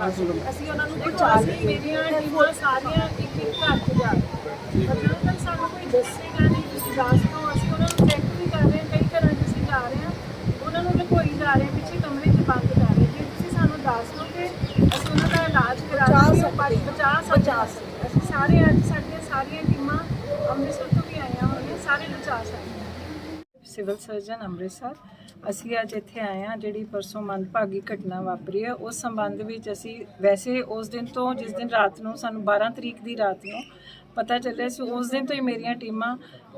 ਅਸੀਂ ਉਹਨਾਂ ਨੂੰ ਦੇਖੋ ਅਸੀਂ ਮੇਰੀਆਂ ਟੀਮਾਂ ਸਾਰੀਆਂ ਇੱਕ ਇੱਕ ਘਰ 'ਚ ਜਾ ਰਹੀਆਂ ਪਰ ਜਦੋਂ ਤੱਕ ਸਾਨੂੰ ਕੋਈ ਦੱਸੇਗਾ ਨਹੀਂ ਤੁਸੀਂ ਦੱਸ ਦਿਓ ਅਸੀਂ ਉਹਨਾਂ ਨੂੰ ਚੈੱਕ ਵੀ ਕਰ ਰਹੇ ਹਾਂ ਕਈ ਘਰਾਂ 'ਚ ਅਸੀਂ ਜਾ ਰਹੇ ਹਾਂ। ਉਹਨਾਂ ਨੂੰ ਲੁਕੋਈ ਜਾ ਰਹੇ ਪਿੱਛੇ ਕਮਰੇ 'ਚ ਬੰਦ ਕਰ ਰਹੇ। ਜੇ ਤੁਸੀਂ ਸਾਨੂੰ ਦੱਸ ਦਿਓਗੇ ਅਸੀਂ ਉਹਨਾਂ ਦਾ ਇਲਾਜ ਕਰਾ ਸਕਦੇ ਪਰ ਬਚਾ ਬਚਾ ਸਕਦੇ ਅਸੀਂ ਸਾਰੇ ਅੱਜ ਸਾਡੀਆਂ ਸਾਰੀਆਂ ਟੀਮਾਂ ਅੰਮ੍ਰਿਤਸਰ ਤੋਂ ਵੀ ਆਈਆਂ ਹੋਈਆਂ ਸਾਰੇ ਬਚਾ ਸਕਦੇ ਸਿਵਲ ਸਰਜਨ ਅੰਮ੍ਰਿਤਸਰ, ਅਸੀਂ ਅੱਜ ਇੱਥੇ ਆਏ ਹਾਂ, ਜਿਹੜੀ ਪਰਸੋਂ ਮੰਦਭਾਗੀ ਘਟਨਾ ਵਾਪਰੀ ਹੈ, ਉਸ ਸੰਬੰਧ ਵਿੱਚ ਅਸੀਂ ਵੈਸੇ ਉਸ ਦਿਨ ਤੋਂ ਜਿਸ ਦਿਨ ਰਾਤ ਨੂੰ ਸਾਨੂੰ 12 ਤਰੀਕ ਦੀ ਰਾਤ ਨੂੰ ਪਤਾ ਚੱਲਿਆ ਸੀ, ਉਸ ਦਿਨ ਤੋਂ ਹੀ ਮੇਰੀਆਂ ਟੀਮਾਂ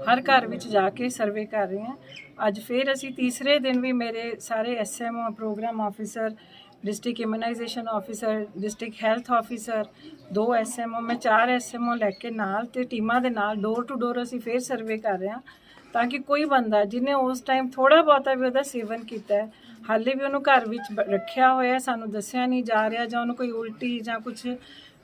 ਹਰ ਘਰ ਵਿੱਚ ਜਾ ਕੇ ਸਰਵੇ ਕਰ ਰਹੀਆਂ। ਅੱਜ ਫਿਰ ਅਸੀਂ ਤੀਸਰੇ ਦਿਨ ਵੀ ਮੇਰੇ ਸਾਰੇ SMO programme officer, district immunisation officer, district health officer, ਦੋ ਐਸਐਮਓ ਮੈਂ ਚਾਰ ਐਸਐਮਓ ਲੈ ਕੇ ਨਾਲ ਤੇ ਟੀਮਾਂ ਦੇ ਨਾਲ ਡੋਰ ਟੂ ਡੋਰ ਅਸੀਂ ਫਿਰ ਸਰਵੇ ਕਰ ਰਹੇ ਹਾਂ। ਤਾਂ ਕਿ ਕੋਈ ਬੰਦਾ ਜਿਹਨੇ ਉਸ ਟਾਈਮ ਥੋੜਾ ਬਹੁਤਾ ਵੀ ਉਹਦਾ ਸੇਵਨ ਕੀਤਾ ਹੈ, ਹਾਲੇ ਵੀ ਉਹਨੂੰ ਘਰ ਵਿੱਚ ਰੱਖਿਆ ਹੋਇਆ ਸਾਨੂੰ ਦੱਸਿਆ ਨਹੀਂ ਜਾ ਰਿਹਾ ਜਾਂ ਉਹਨੂੰ ਕੋਈ ਉਲਟੀ ਜਾਂ ਕੁਝ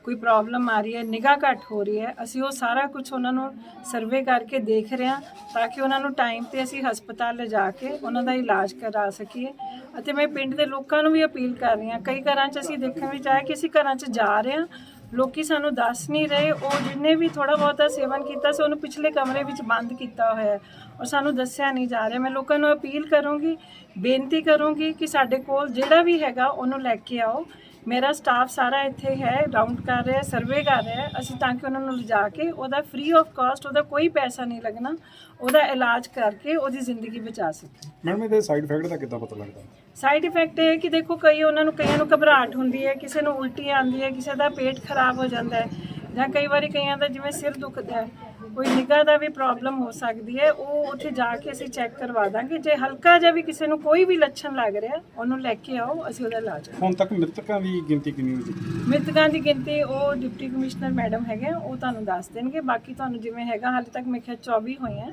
ਕੋਈ ਪ੍ਰੋਬਲਮ ਆ ਰਹੀ ਹੈ, ਨਿਗਾਹ ਘੱਟ ਹੋ ਰਹੀ ਹੈ, ਅਸੀਂ ਉਹ ਸਾਰਾ ਕੁਝ ਉਹਨਾਂ ਨੂੰ ਸਰਵੇ ਕਰਕੇ ਦੇਖ ਰਹੇ ਹਾਂ ਤਾਂ ਕਿ ਉਹਨਾਂ ਨੂੰ ਟਾਈਮ ਤੇ ਅਸੀਂ ਹਸਪਤਾਲ ਲਿਜਾ ਕੇ ਉਹਨਾਂ ਦਾ ਇਲਾਜ ਕਰਾ ਸਕੀਏ। ਅਤੇ ਮੈਂ ਪਿੰਡ ਦੇ ਲੋਕਾਂ ਨੂੰ ਵੀ ਅਪੀਲ ਕਰ ਰਹੀ ਹਾਂ, ਕਈ ਘਰਾਂ 'ਚ ਅਸੀਂ ਦੇਖਣ ਵਿੱਚ ਆਇਆ ਕਿ ਅਸੀਂ ਘਰਾਂ 'ਚ ਜਾ ਰਹੇ ਹਾਂ ਲੋਕੀ ਸਾਨੂੰ ਦੱਸ ਨਹੀਂ ਰਹੇ, ਉਹ ਜਿੰਨੇ ਵੀ ਥੋੜਾ ਬਹੁਤਾ ਸੇਵਨ ਕੀਤਾ ਸੀ, ਉਹਨੂੰ ਪਿਛਲੇ ਕਮਰੇ ਵਿੱਚ ਬੰਦ ਕੀਤਾ ਹੋਇਆ ਹੈ। ਔਰ ਸਾਨੂੰ ਦੱਸਿਆ ਨਹੀਂ ਜਾ ਰਿਹਾ। ਮੈਂ ਲੋਕਾਂ ਨੂੰ ਅਪੀਲ ਕਰੂੰਗੀ, ਬੇਨਤੀ ਕਰੂੰਗੀ ਕਿ ਸਾਡੇ ਕੋਲ ਜਿਹੜਾ ਵੀ ਹੈਗਾ, ਉਹਨੂੰ ਲੈ ਕੇ ਆਓ। ਮੇਰਾ ਸਟਾਫ ਸਾਰਾ ਇੱਥੇ ਹੈ ਰਾਉਂਡ ਕਰ ਰਿਹਾ ਸਰਵੇ ਕਰ ਰਿਹਾ ਹੈ। ਅਸੀਂ ਤਾਂ ਕਿ ਉਹਨਾਂ ਨੂੰ ਲਿਜਾ ਕੇ ਉਹਦਾ ਫ੍ਰੀ ਆਫ ਕਾਸਟ ਉਹਦਾ ਕੋਈ ਪੈਸਾ ਨਹੀਂ ਲੱਗਣਾ ਉਹਦਾ ਇਲਾਜ ਕਰਕੇ ਉਹਦੀ ਜ਼ਿੰਦਗੀ ਬਚਾ ਸਕੀਏ ਮੈਡਮ ਇਹਦੇ ਸਾਈਡ ਇਫੈਕਟ ਦਾ ਕਿੱਦਾਂ ਪਤਾ ਲੱਗਦਾ ਸਾਈਡ ਇਫੈਕਟ ਇਹ ਹੈ ਕਿ ਦੇਖੋ ਕਈ ਉਹਨਾਂ ਨੂੰ ਕਈਆਂ ਨੂੰ ਘਬਰਾਹਟ ਹੁੰਦੀ ਹੈ ਕਿਸੇ ਨੂੰ ਉਲਟੀ ਆਉਂਦੀ ਹੈ ਕਿਸੇ ਦਾ ਪੇਟ ਖਰਾਬ ਹੋ ਜਾਂਦਾ ਹੈ ਜਾਂ ਕਈ ਵਾਰੀ ਕਈਆਂ ਦਾ ਜਿਵੇਂ ਸਿਰ ਦੁਖਦਾ ਹੈ ਕੋਈ ਨਿਗਾਹ ਦਾ ਵੀ ਪ੍ਰੋਬਲਮ ਹੋ ਸਕਦੀ ਹੈ ਉਹ ਉੱਥੇ ਜਾ ਕੇ ਅਸੀਂ ਚੈੱਕ ਕਰਵਾ ਦਾਂਗੇ। ਜੇ ਹਲਕਾ ਜਿਹਾ ਵੀ ਕਿਸੇ ਨੂੰ ਕੋਈ ਵੀ ਲੱਛਣ ਲੱਗ ਰਿਹਾ ਉਹਨੂੰ ਲੈ ਕੇ ਆਓ ਅਸੀਂ ਉਹਦਾ ਇਲਾਜ ਕਰਾਂਗੇ। ਹੁਣ ਤੱਕ ਮ੍ਰਿਤਕਾਂ ਦੀ ਗਿਣਤੀ ਕਿੰਨੀ ਹੋਈ ਮ੍ਰਿਤਕਾਂ ਦੀ ਗਿਣਤੀ ਉਹ ਡਿਪਟੀ ਕਮਿਸ਼ਨਰ ਮੈਡਮ ਹੈਗੇ ਆ, ਉਹ ਤੁਹਾਨੂੰ ਦੱਸ ਦੇਣਗੇ। ਬਾਕੀ ਤੁਹਾਨੂੰ ਜਿਵੇਂ ਹੈਗਾ ਹਾਲੇ ਤੱਕ ਮੇਰੇ ਖਿਆਲ 24 ਹੋਈਆਂ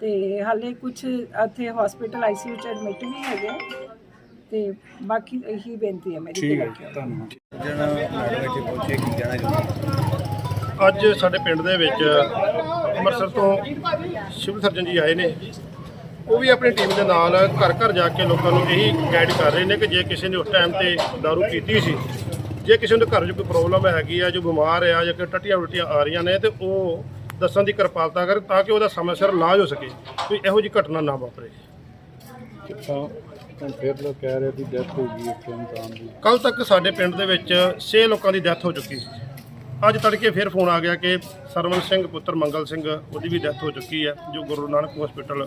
ਤੇ ਹਾਲੇ ਕੁਝ ਇੱਥੇ ਹਸਪੀਟਲ ਆਈਸੀਯੂ ਚ ਐਡਮਿਟ ਵੀ ਹੈਗੇ ਆ। ਤੇ ਬਾਕੀ ਇਹੀ ਬੇਨਤੀ ਹੈ ਮੇਰੀ ਠੀਕ ਹੈ ਜੀ ਧੰਨਵਾਦ। ਜਿਹੜਾ ਮੈਡਮ ਇੱਥੇ ਪਹੁੰਚੇ ਕੀ ਕਹਿਣਾ ਚਾਹੁੰਦੇ ਅੱਜ ਸਾਡੇ ਪਿੰਡ ਦੇ ਵਿੱਚ ਅੰਮ੍ਰਿਤਸਰ ਤੋਂ ਸਿਵਲ ਸਰਜਨ ਜੀ ਆਏ ਨੇ। ਉਹ ਵੀ ਆਪਣੀ ਟੀਮ ਦੇ ਨਾਲ ਘਰ ਘਰ ਜਾ ਕੇ ਲੋਕਾਂ ਨੂੰ ਇਹੀ ਗਾਈਡ ਕਰ ਰਹੇ ਨੇ ਕਿ ਜੇ ਕਿਸੇ ਨੇ ਉਸ ਟਾਈਮ ਤੇ दारू ਪੀਤੀ ਸੀ ਜੇ ਕਿਸੇ ਦੇ ਘਰ 'ਚ ਕੋਈ ਪ੍ਰੋਬਲਮ ਹੈਗੀ ਆ ਜੋ ਬਿਮਾਰ ਆ ਜਾਂ ਕਿ ਟੱਟੀਆਂ ਉਲਟੀਆਂ ਆ ਰਹੀਆਂ ਨੇ ਤੇ ਉਹ ਦੱਸਣ ਦੀ ਕਿਰਪਾਲਤਾ ਕਰ ਤਾਂ ਕਿ ਉਹਦਾ ਸਮੇਂ ਸਿਰ ਇਲਾਜ ਹੋ ਸਕੇ ਕੋਈ ਇਹੋ ਜਿਹੀ ਘਟਨਾ ਨਾ ਵਾਪਰੇ। ਫਿਰ ਲੋਕ ਕਹਿ ਰਹੇ ਵੀ ਡੈਥ ਹੋ ਗਈ ਇੱਕ ਇਨਸਾਨ ਦੀ ਕੱਲ ਤੱਕ ਸਾਡੇ ਪਿੰਡ ਦੇ ਵਿੱਚ 6 ਲੋਕਾਂ ਦੀ ਡੈਥ ਹੋ ਚੁੱਕੀ ਸੀ। ਅੱਜ ਤੜਕੇ ਫਿਰ ਫੋਨ ਆ ਗਿਆ ਕਿ ਸਰਵਨ ਸਿੰਘ ਪੁੱਤਰ ਮੰਗਲ ਸਿੰਘ ਉਹਦੀ ਵੀ ਡੈਥ ਹੋ ਚੁੱਕੀ ਹੈ ਜੋ ਗੁਰੂ ਨਾਨਕ ਹਸਪੀਟਲ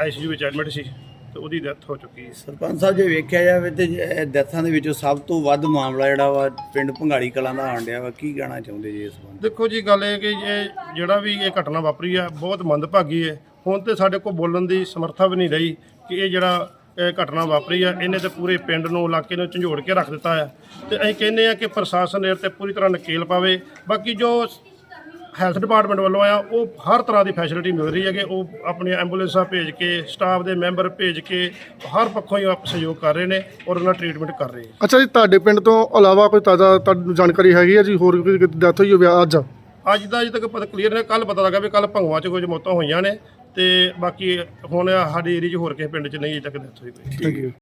ਆਈਸੀਯੂ ਵਿੱਚ ਐਡਮਿਟ ਸੀ ਤੇ ਉਹਦੀ ਡੈਥ ਹੋ ਚੁੱਕੀ ਹੈ। ਸਰਪੰਚ ਸਾਹਿਬ ਜੇ ਵੇਖਿਆ ਜਾਵੇ ਤੇ ਡੈਥਾਂ ਦੇ ਵਿੱਚੋਂ ਸਭ ਤੋਂ ਵੱਧ ਮਾਮਲਾ ਜਿਹੜਾ ਵਾ ਪਿੰਡ ਭੰਗਾਲੀ ਕਲਾਂ ਦਾ ਆਣ ਡਿਆ ਵਾ ਕੀ ਕਹਿਣਾ ਚਾਹੁੰਦੇ ਜੀ ਇਸ ਸੰਬੰਧ? ਦੇਖੋ ਜੀ ਗੱਲ ਇਹ ਕਿ ਇਹ ਜਿਹੜਾ ਵੀ ਇਹ ਘਟਨਾ ਵਾਪਰੀ ਹੈ ਬਹੁਤ ਮੰਦਭਾਗੀ ਹੈ। ਹੁਣ ਤੇ ਸਾਡੇ ਕੋਲ ਬੋਲਣ ਦੀ ਸਮਰੱਥਾ ਵੀ ਨਹੀਂ ਰਹੀ ਕਿ ਇਹ ਜਿਹੜਾ ਇਹ ਘਟਨਾ ਵਾਪਰੀ ਆ ਇਹਨੇ ਤੇ ਪੂਰੇ ਪਿੰਡ ਨੂੰ ਇਲਾਕੇ ਨੂੰ ਝੰਜੋੜ ਕੇ ਰੱਖ ਦਿੱਤਾ ਆ ਤੇ ਅਸੀਂ ਕਹਿੰਦੇ ਆ ਕਿ ਪ੍ਰਸ਼ਾਸਨ ਇਹ ਤੇ ਪੂਰੀ ਤਰ੍ਹਾਂ ਨਕੇਲ ਪਾਵੇ। ਬਾਕੀ ਜੋ ਹੈਲਥ ਡਿਪਾਰਟਮੈਂਟ ਵੱਲੋਂ ਆ ਉਹ ਹਰ ਤਰ੍ਹਾਂ ਦੀ ਫੈਸਿਲਿਟੀ ਮਿਲ ਰਹੀ ਹੈ ਕਿ ਉਹ ਆਪਣੀਆਂ ਐਂਬੂਲੈਂਸਾਂ ਭੇਜ ਕੇ ਸਟਾਫ ਦੇ ਮੈਂਬਰ ਭੇਜ ਕੇ ਹਰ ਪੱਖੋਂ ਹੀ ਆਪ ਸਹਿਯੋਗ ਕਰ ਰਹੇ ਨੇ ਔਰ ਉਹਨਾਂ ਟ੍ਰੀਟਮੈਂਟ ਕਰ ਰਹੇ ਆ ਅੱਛਾ ਜੀ ਤੁਹਾਡੇ ਪਿੰਡ ਤੋਂ ਇਲਾਵਾ ਕੋਈ ਤਾਜ਼ਾ ਤੁਹਾਨੂੰ ਜਾਣਕਾਰੀ ਹੈਗੀ ਹੈ ਜੀ? ਹੋਰ ਕੋਈ ਡੈਥ ਹੋਈ ਹੋਵੇ ਅੱਜ? ਅੱਜ ਦਾ ਅਜੇ ਤੱਕ ਪਤਾ ਕਲੀਅਰ ਨਹੀਂ। ਕੱਲ ਪਤਾ ਲੱਗਾ ਵੀ ਕੱਲ ਭੰਗਵਾ ਚ ਕੁਝ ਮੌਤਾਂ ਹੋਈਆਂ ਨੇ। ਤੇ ਬਾਕੀ ਹੁਣ ਸਾਡੇ ਏਰੀਆ 'ਚ ਹੋਰ ਕਿਸੇ ਪਿੰਡ 'ਚ ਨਹੀਂ ਅਜੇ ਤੱਕ ਡੈਥ ਹੋਈ ਕੋਈ ਥੈਂਕ ਯੂ